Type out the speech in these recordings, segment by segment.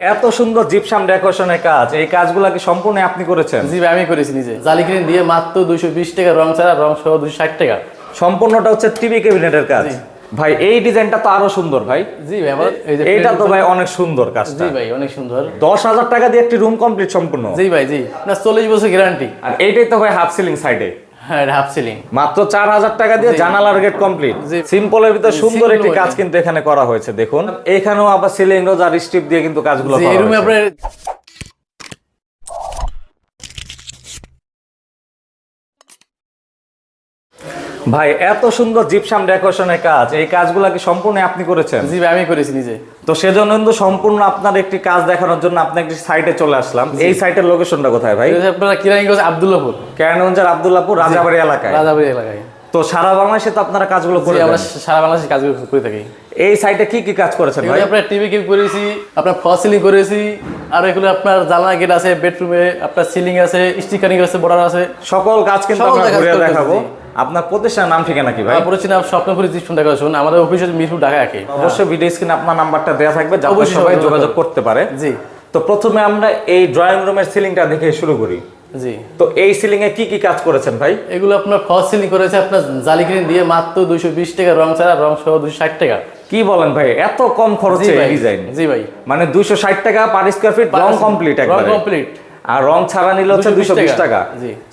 এত সুন্দর জিপসাম ডেকোরেশনের কাজ এই কাজগুলো কি সম্পূর্ণ আপনি করেছেন? জি ভাই আমি করেছি নিজে। জালিগ্রিন দিয়ে মাত্র দুইশো বিশ টাকা রং ছাড়া রং সহ দুশো ষাট টাকা। সম্পূর্ণটা হচ্ছে টিভি ক্যাবিনেটের কাজ। ভাই এই ডিজাইনটা তো আরও সুন্দর ভাই। জি ভাই এইটা তো ভাই অনেক সুন্দর কাজটা। জি ভাই অনেক সুন্দর। দশ হাজার টাকা দিয়ে একটি রুম কমপ্লিট সম্পূর্ণ। জি ভাই জি। না চল্লিশ বছর গ্যারান্টি আর এইটাই তো ভাই হাফ সিলিং সাইডে হাফ সিলিং মাত্র চার হাজার টাকা দিয়ে জানালার গেট কমপ্লিট। সিম্পলের ভিতরে সুন্দর একটি কাজ কিন্তু এখানে করা হয়েছে দেখুন। এখানেও আবার সিলিং রোজ আর স্ট্রিপ দিয়ে কিন্তু কাজগুলো করা হয়েছে। ভাই এত সুন্দর জিপসাম ডেকোরেশনের কাজ। এই কাজগুলো কি সম্পূর্ণ আপনি করেছেন? জি ভাই আমি করেছি নিজে। তো সেজন্য কিন্তু সম্পূর্ণ আপনার একটি কাজ দেখানোর জন্য আপনি একটি সাইটে চলে আসলাম। এই সাইটের লোকেশনটা কোথায় ভাই? আপনারা কিরানীগঞ্জ আবদুল্লাপুর কেরানীগঞ্জের আবদুল্লাপুর রাজাবাড়ি এলাকায়। রাজাবাড়ি এলাকায়। তো সারা বাংলাদেশে তো আপনারা কাজগুলো করে আমরা সারা বাংলাদেশে কাজ করে থাকি। এই সাইটে কি কি কাজ করেছেন ভাই? আপনার টিভি কিপ করেছি আপনার ফল সিলিং করেছি আর এগুলো আপনার জানলা গেট আছে বেডরুমে আপনার সিলিং আছে স্টিকারিং আছে বর্ডার আছে। সকল কাজ কিন্তু আমরা ঘুরে দেখাবো। আপনার প্রতিষ্ঠানের নাম ঠিকানা কি ভাই? আমরা পড়েছি না স্বপ্নপুরি জিপসন ডেকোরেশন আমাদের অফিস হচ্ছে মিরপুর ঢাকা একে। অবশ্যই ভিডিও স্ক্রিনে আপনার নাম্বারটা দেওয়া থাকবে যাতে সবাই যোগাযোগ করতে পারে। জি। তো প্রথমে আমরা এই ড্রয়িং রুমের সিলিংটা দেখে শুরু করি। জি। তো এই সিলিং এ কি কি কাজ করেছেন ভাই? এগুলো আপনার ফল সিলিং করেছে আপনার জালিগ্রিন দিয়ে মাত্র দুইশো বিশ টাকা রং ছাড়া রং সহ দুশো ষাট টাকা। কি বলেন ভাই? এত কম খরচে ডিজাইন জি ভাই। মানে দুইশো ষাট টাকা পার স্কোয়ার ফিট রং কমপ্লিট রং কমপ্লিট আর রং ছাড়া নিলে হচ্ছে 220 বিশ টাকা।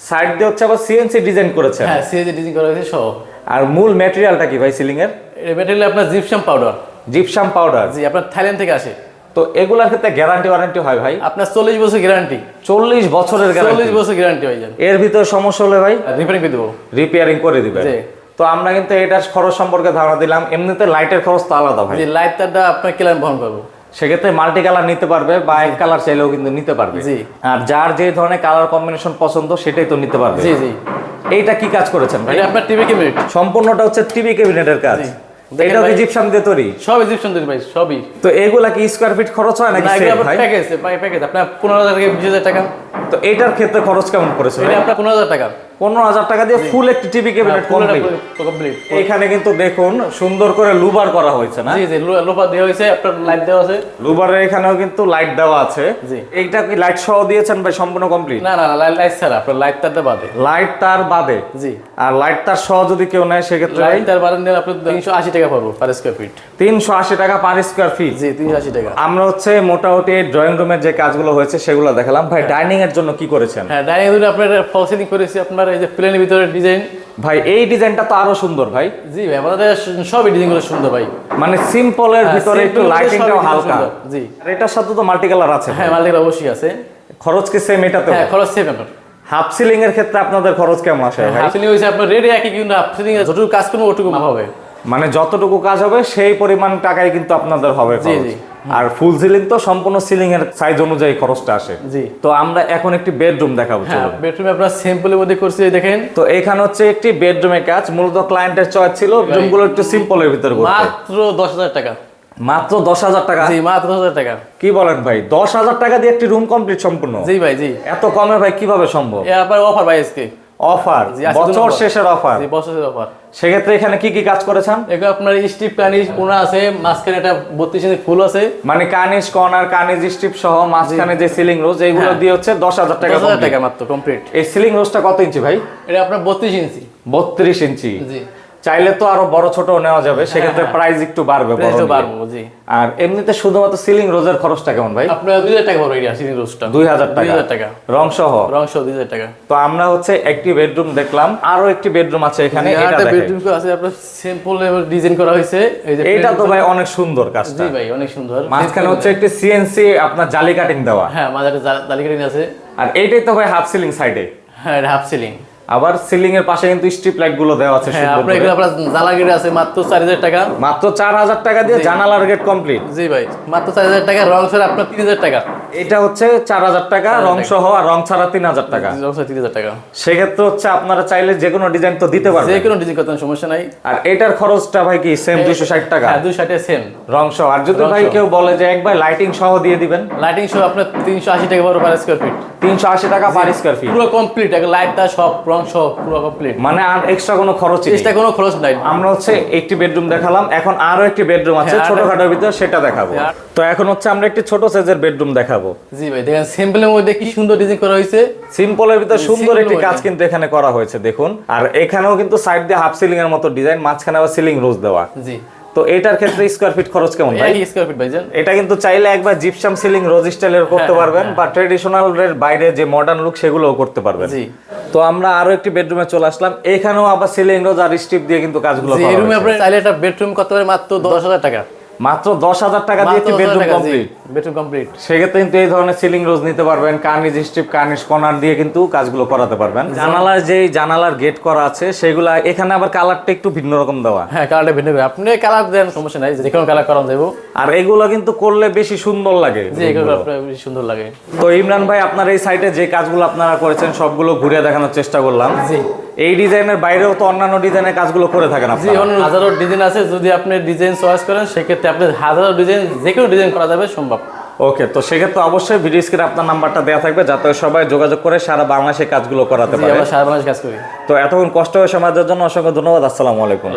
সাইড দিয়ে হচ্ছে আবার সিএনসি ডিজাইন করেছেন। হ্যাঁ সিএজি ডিজাইন করা হয়েছে সহ। আর মূল ম্যাটেরিয়ালটা কি ভাই সিলিং এর? মেটেরিয়াল আপনার জিপসাম পাউডার জিপসাম পাউডার জি আপনার থাইল্যান্ড থেকে আসে। তো এগুলার ক্ষেত্রে গ্যারান্টি ওয়ারেন্টি হয় ভাই? আপনার চল্লিশ বছর গ্যারান্টি চল্লিশ বছরের চল্লিশ গ্যারান্টি বছর গ্যারান্টি হয়ে যায় এর ভিতরে সমস্যা হলে ভাই? রিপেয়ারিং করে দেবো। রিপেয়ারিং করে দিবেন। জি। তো আমরা কিন্তু এটার খরচ সম্পর্কে ধারণা দিলাম। এমনিতে লাইটের খরচ তো আলাদা ভাই। যে লাইট তারটা আপনার কেলার বহন করব। সেক্ষেত্রে মাল্টি কালার নিতে পারবে বা এক কালার চাইলেও কিন্তু নিতে পারবে। আর যার যে ধরনের কালার কম্বিনেশন পছন্দ সেটাই তো নিতে পারবে। জি জি। এইটা কি কাজ করেছেন ভাই? এটা আপনার টিভি ক্যাবিনেট সম্পূর্ণটা হচ্ছে টিভি ক্যাবিনেটের কাজ। এটাও কি দিয়ে তৈরি? সব ইজিপশন তৈরি ভাই সবই। তো এগুলা কি স্কোয়ার ফিট খরচ হয় নাকি আপনার ভাই? প্যাকেজ প্যাকেজ আপনার পনেরো হাজার থেকে বিশ হাজার টাকা। তো এটার ক্ষেত্রে খরচ কেমন করেছে এটা আপনার পনেরো হাজার টাকা। পনেরো হাজার টাকা দিয়ে ফুল একটি টিভি ক্যাবিনেট কমপ্লিট এখানে কিন্তু দেখুন সুন্দর করে লুবার করা হয়েছে না? জি জি লো- দেওয়া হয়েছে আপনার লাইট দেওয়া আছে। লুবারের এখানেও কিন্তু লাইট দেওয়া আছে। জি। এইটা কি লাইট সহ দিয়েছেন ভাই সম্পূর্ণ কমপ্লিট না না লাইট লাইট ছাড়া আপনার লাইট তারটা বাদে। লাইট তার বাদে? জি। আর লাইট তার সহ যদি কেউ নেয় সেক্ষেত্রে লাইট তার বাদে নিলে আপনার তিনশো আশি টাকা পাবো পার স্কোয়ার ফিট তিনশো আশি টাকা পার স্কোয়ার ফিট জি তিনশো আশি টাকা। আমরা হচ্ছে মোটামুটি ড্রয়িং রুমের যে কাজগুলো হয়েছে সেগুলো দেখালাম। ভাই ডাইনিং এর জন্য কি করেছেন? হ্যাঁ ডাইনিং আপনার ফল সিলিং করেছি আপনার এই যে প্লেনের ভিতরে ডিজাইন ভাই এই ডিজাইনটা তো আরও সুন্দর ভাই। জি ভাই আমাদের সবই ডিজাইনগুলো সুন্দর ভাই। মানে সিম্পলের হ্যাঁ, ভিতরে একটু simple লাইটিংটাও হালকা। জি। আর এটার সাথে তো মাল্টি কালার আছে হ্যাঁ মালিকের অবশ্যই আছে। খরচ কি সেম এটাতে হ্যাঁ খরচ সেভ আপনার হাফ সিলিং এর ক্ষেত্রে আপনাদের খরচ কেমন আসে ভাই? হাফ সিলিং হয়েছে আপনার রেডি একই কিন্তু হাফ সিলিং এর যতটুকু কাজ করব ওটুকু মাপ হবে। মানে যতটুকু কাজ হবে সেই পরিমাণ টাকাই কিন্তু আপনাদের হবে জি, জি। আর ফুল সিলিং তো সম্পূর্ণ সিলিং এর সাইজ অনুযায়ী খরচটা আসে। জি। তো আমরা এখন একটি বেডরুম দেখাবো। বেডরুমে আপনার সিম্পলের মধ্যে করছি এই দেখেন। তো এখানে হচ্ছে একটি বেডরুমের কাজ মূলত ক্লায়েন্টের চয়েস ছিল রুমগুলো একটু সিম্পলের ভিতরে করতে। মাত্র দশ হাজার টাকা। মাত্র দশ হাজার টাকা? জি মাত্র দশ হাজার টাকা। কি বলেন ভাই দশ হাজার টাকা দিয়ে একটি রুম কমপ্লিট সম্পূর্ণ? জি ভাই জি। এত কমে ভাই কীভাবে সম্ভব? এ আপনার অফার ভাই আজকে। অফার বছর শেষের অফার। বছর শেষের অফার। সেক্ষেত্রে এখানে কি কি কাজ করেছেন? এগুলো আপনার স্ট্রিপ কানিজ কোনা আছে মাঝখানে একটা বত্রিশ ইঞ্চি ফুল আছে। মানে কানিজ কর্নার কানিজ স্ট্রিপ সহ মাঝখানে যে সিলিং রোজ এইগুলো হ্যাঁ। দিয়ে হচ্ছে দশ হাজার টাকা টাকা মাত্র কমপ্লিট এই সিলিং রোজটা কত ইঞ্চি ভাই? এটা আপনার বত্রিশ ইঞ্চি। বত্রিশ ইঞ্চি। জি। চাইলে তো আরও বড় ছোট নেওয়া যাবে সেক্ষেত্রে হ্যাঁ। প্রাইস একটু বাড়বে বড় বাড়বো জি। আর এমনিতে শুধুমাত্র সিলিং রোজের খরচটা কেমন ভাই? আপনার দুই হাজার টাকা পড়বে সিলিং রোজটা দুই হাজার টাকা। টাকা। রং সহ? রং সহ দুই হাজার টাকা। তো আমরা হচ্ছে একটি বেডরুম দেখলাম আরও একটি বেডরুম আছে এখানে এটা বেডরুম আছে আপনার সিম্পল ডিজাইন করা হয়েছে এই যে এটা তো ভাই অনেক সুন্দর কাজটা। জি ভাই অনেক সুন্দর। মাঝখানে হচ্ছে একটি সিএনসি আপনার জালি কাটিং দেওয়া। হ্যাঁ মাঝারে তালিকাটিন আছে। আর এইটাই তো ভাই হাফ সিলিং সাইডে হ্যাঁ হাফ সিলিং আবার সিলিং এর পাশে কিন্তু স্ট্রিপ লাইটগুলো দেওয়া আছে হ্যাঁ সুন্দর আপনার। এগুলো আপনার জানালা গেটে আছে মাত্র চার হাজার টাকা। মাত্র চার হাজার টাকা দিয়ে জানালার গেট কমপ্লিট জি ভাই মাত্র চার হাজার টাকা রং স্যার আপনার তিন হাজার টাকা। এটা হচ্ছে চার হাজার টাকা রং সহ আর রং ছাড়া তিন হাজার টাকা। রং ছাড়া তিন হাজার টাকা। সেক্ষেত্রে হচ্ছে আপনারা চাইলে যে কোনো ডিজাইন তো দিতে পারবেন। যে কোনো ডিজাইন করতে সমস্যা নাই। আর এটার খরচটা ভাই কি সেম দুশো ষাট টাকা? হ্যাঁ দুই ষাটে সেম রং সহ। আর যদি ভাই কেউ বলে যে একবার লাইটিং সহ দিয়ে দিবেন? লাইটিং সহ আপনার তিনশো আশি টাকা পার স্কোয়ার ফিট তিনশো আশি টাকা পার স্কোয়ার ফিট পুরো কমপ্লিট লাইটটা সব রং সহ পুরো কমপ্লিট মানে আর এক্সট্রা কোনো খরচ এক্সট্রা কোনো খরচ নাই। আমরা হচ্ছে একটি বেডরুম দেখালাম। এখন আরও একটি বেডরুম আছে হ্যাঁ, ছোটখাটোর ভিতরে সেটা দেখাবো। আর- তো এখন হচ্ছে আমরা একটি ছোট সাইজের বেডরুম দেখাবো। জি ভাই দেখেন সিম্পলের মধ্যে কি সুন্দর ডিজাইন করা হয়েছে। সিম্পলের ভিতরে সুন্দর একটি কাজ কিন্তু এখানে করা হয়েছে দেখুন। আর এখানেও কিন্তু সাইড দিয়ে হাফ সিলিং এর মতো ডিজাইন মাঝখানে আবার সিলিং রোজ দেওয়া। জি। তো এটার ক্ষেত্রে স্কোয়ার ফিট খরচ কেমন ভাই? স্কোয়ার ফিট ভাইজান। এটা কিন্তু চাইলে একবার জিপসাম সিলিং রোজ স্টাইলের করতে হ্যাঁ, পারবেন বা ট্রেডিশনাল এর বাইরে যে মডার্ন লুক সেগুলোও করতে পারবেন। জি। তো আমরা আরও একটি বেডরুমে চলে আসলাম। এখানেও আবার সিলিং রোজ আর স্ট্রিপ দিয়ে কিন্তু কাজগুলো করা এই রুমে আপনি চাইলে একটা বেডরুম করতে পারে মাত্র দশ হাজার টাকা। মাত্র দশ হাজার টাকা দিয়ে একটি বেডরুম কমপ্লিট বেডরুম কমপ্লিট সেক্ষেত্রে কিন্তু এই ধরনের সিলিং রোজ নিতে পারবেন কার্নিজ স্ট্রিপ কার্নিশ কর্নার দিয়ে কিন্তু কাজগুলো করাতে পারবেন। জানালার যে জানালার গেট করা আছে সেগুলা এখানে আবার কালারটা একটু ভিন্ন রকম দেওয়া। হ্যাঁ কালারটা ভিন্ন আপনি কালার দেন সমস্যা নাই যে কোনো কালার করানো যাব আর এগুলো কিন্তু করলে বেশি সুন্দর লাগে বেশি সুন্দর লাগে। তো ইমরান ভাই আপনার এই সাইটে যে কাজগুলো আপনারা করেছেন সবগুলো ঘুরে দেখানোর চেষ্টা করলাম। জি। এই ডিজাইনের বাইরেও তো অন্যান্য ডিজাইনের কাজগুলো করে থাকেন আপনি হাজারো ডিজাইন আছে যদি আপনি ডিজাইন চয়েস করেন সেক্ষেত্রে আপনি হাজারো ডিজাইন যে কোনো ডিজাইন করা যাবে সম্ভব। ওকে তো সেক্ষেত্রে অবশ্যই ভিডিও স্ক্রিনে আপনার নাম্বারটা দেওয়া থাকবে যাতে সবাই যোগাযোগ করে সারা বাংলাদেশে কাজগুলো করাতে পারে। সারা বাংলাদেশ কাজ করি। তো এতক্ষণ কষ্ট হয়ে সমাজের জন্য অসংখ্য ধন্যবাদ আসসালামু আলাইকুম।